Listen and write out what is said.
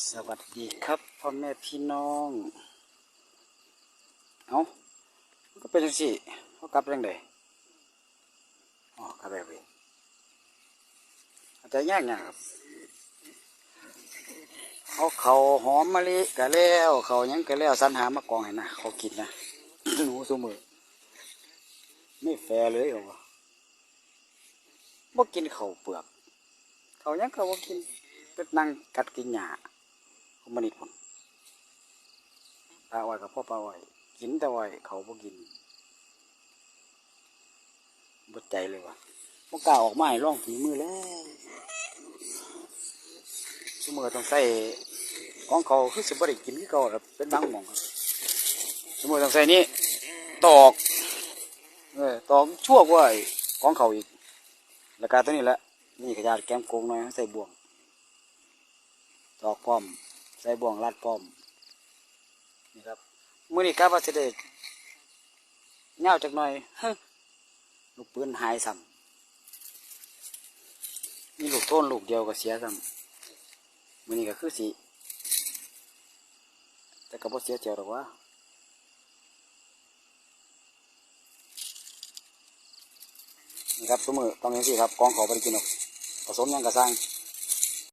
สวัสดีครับพ่อแม่พี่น้อง เอาก็เป็นจังซี่เขากลับเรื่องใดอ๋อกลับแบบนี้อาจจะยากยากครับเอาเขาหอมมะลิก็แล้วเขายังก็แล้วสรรหามากองให้นะเขากินนะหนูสมือไม่แฟร์เลยเหรอวะบ่กินเขาเปลือกเขายังเขาบ่กินเป็นนั่งกัดกินหญ้า มันิดผมปลาอ้อยกับพ่อปลาอ้อย กินแต่อ้อยเขาบ่กินบ่ใจเลยวะบ่กล้าออกมาให้ลองฝีมือแล้วสมมือต้องใส่ของเขาคือสิบ่ได้กินคือเก่าครับเป็นบางหม่องครับสมมือต้องใส่นี่ตอกเออตอกชั่วกว่าไอ้ของเขาอีกแล้วก็ตัวนี้แหละนี่กระยาดแก้มโกงหน่อยใส่บ่วงตอกพร้อม ใส่บ่วงรัดพร้อมนี่ครับมือนี้กะว่าสิได้เงาจักหน่อยลูกปืนหายซ้ำมีลูกโทนลูกเดียวก็เสียซ้ำมือนี้ก็คือสิแต่ก็บ่เสียเจียวดอกว่านี่ครับซุมื้อต้องอย่างนี้ครับกองเขาบ่ได้กินหรอกผสมยังก็สร้าง